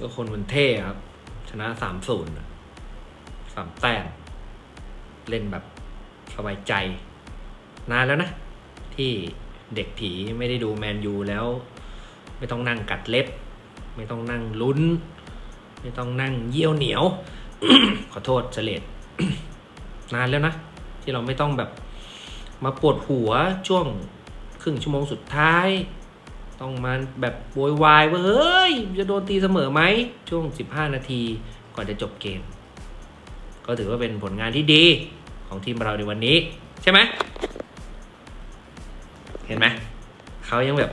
ก็คนมันเท่ครับ ชนะสามศูนย์สามแต้มเล่นแบบสบายใจ นานแล้วนะ ที่เด็กผีไม่ได้ดูแมนยูแล้ว ไม่ต้องนั่งกัดเล็บ ไม่ต้องนั่งลุ้น ไม่ต้องนั่งเยี่ยวเหนียว ขอโทษเสลดนานแล้วนะ ที่เราไม่ต้องแบบมาปวดหัวช่วงครึ่งชั่วโมงสุดท้าย ต้องมาแบบโวยวายว่าเฮ้ย จะโดนตีเสมอไหมช่วง 15 นาทีก่อนจะจบเกม ก็ถือว่าเป็นผลงานที่ดีของทีมเราในวันนี้ ใช่ไหมเห็นไหมเขายังแบบ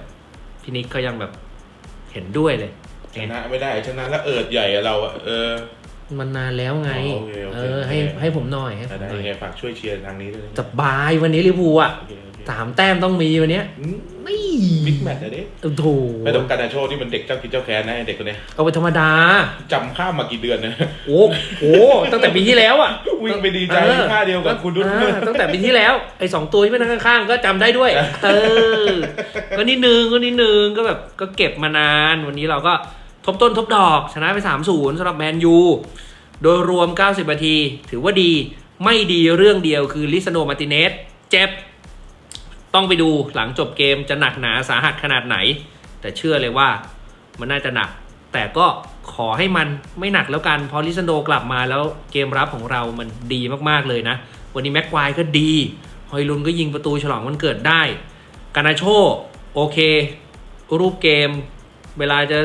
พี่นิกเขายังแบบเห็นด้วยเลยชนะไม่ได้ชนะแล้วเอิดใหญ่อะเราอะเออ มันนานแล้วไง อ๋อโอเคโอเคเออ ให้ให้ผมหน่อยให้ผมได้หน่อยไงฝากช่วยเชียร์ทางนี้ด้วยสบายวันนี้ลิเวอร์พูลอะโอเคโอเคสามแต้มต้องมีวันเนี้ยอืม นี่บิ๊กแมตช์อะเด็กโอ้โหไม่ต้องการนาโชที่มันเด็กเจ้ากินเจ้าแค้นนะไอ้เด็กคนเนี้ยเอาไปธรรมดา จำข้ามมากี่เดือนนะโอ้โหตั้งแต่ปีที่แล้วอะวิ่งไปดีใจท่าเดียวกับคุณดุนเออตั้งแต่ปีที่แล้วไอ้สองตัวที่ไม่นั่งข้างๆ ก็จำได้ด้วย เออ ก็นิดนึงก็นิดนึงก็แบบก็เก็บมานานวันนี้เราก็ทบต้นทบดอกชนะไป 3-0สำหรับแมนยูโดยรวม 90นาที ถือว่าดีไม่ดีเรื่องเดียวคือลิซาโนมาร์ติเนสเจ็บ ต้องไปดูหลังจบเกมจะหนักหนาสาหัสขนาดไหน แต่เชื่อเลยว่ามันน่าจะหนัก แต่ก็ขอให้มันไม่หนักแล้วกันเพอลิซันโดกลับมาแล้วเกมรับของเรามันดีมากๆเลยนะ วันนี้แม็กควายก็ดีฮอยลุนก็ยิงประตูฉลองวันเกิดได้กานาโชโอเค รูปเกม เวลาจะ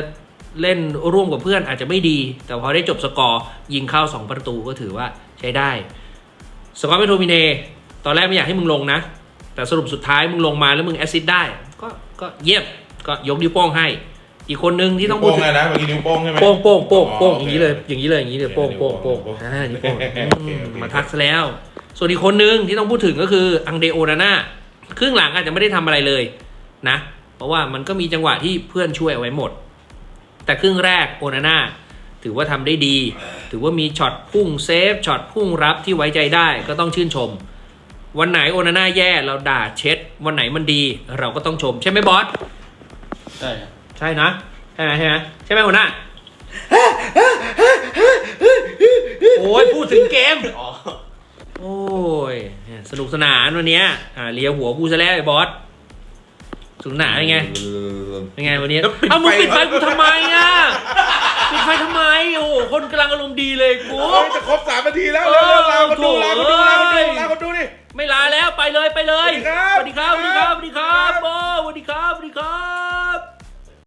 เล่นร่วมกับเพื่อนอาจจะไม่ดี แต่พอได้จบสกอร์ยิงเข้า 2 ประตูก็ถือว่าใช้ได้ สกอร์เมโทมิเน ตอนแรกไม่อยากให้มึงลงนะ แต่สรุปสุดท้ายมึงลงมาแล้วมึงแอสซิสต์ได้ ก็ก็เยี่ยมก็ยกนิ้วโป้งให้ อีกคนนึงที่ต้องพูโป้ดงถึงอะนะเมื่อกี้นิ้วโป้งใช่ไหมโป้งโป้งโป้งโป้งอ๋อออย่างนี้เลยโอเคอย่างนี้เลยอย่างนี้เลยโป้งโป้งโป้งโอเคอ่านิ้วโป้งโอเคอืมโอเคโอเคมาทักซะแล้ว ส่วนอีกคนนึงที่ต้องพูดถึงก็คืออังเดโอนาน่าครึ่งหลังอาจจะไม่ได้ทำอะไรเลยนะ เพราะว่ามันก็มีจังหวะที่เพื่อนช่วยเอาไว้หมด แต่ครึ่งแรกโอนาน่าถือว่าทำได้ดี ถือว่ามีช็อตพุ่งเซฟช็อตพุ่งรับที่ไว้ใจได้ก็ต้องชื่นชม วันไหนโอนาน่าแย่เราด่าเช็ด วันไหนมันดี เราก็ต้องชม ใช่ไหมบอส ใช่ครับใช่นะ ใช่ไหมใช่ไหมใช่ไหมหัวหน้าโอ้ยพูดถึงเกม อ๋อโอ้ย สนุกสนานวันเนี้ยอ่าเลียหัวกูซะแล้วไอ้บอสสนุกสนานเป็นไงเป็นไงวันนี้แล้วปิดเอ้ามึงไฟปิดไฟกูทำไมอะปิดไฟทำไม โอ้โหคนกำลังอารมณ์ดีเลยกูโอ้ยจะครบสามนาทีแล้วเอเร็อวๆลาคนดูลาคนดูลาคนดูโถ่ลาคนดูนี่ ไม่ลาแล้วไปเลยไปเลยสวัสดีครับสวัสดีครับสวัสดีครับสวัสดีครับโอ้สวัสดีครับสวัสดีครับ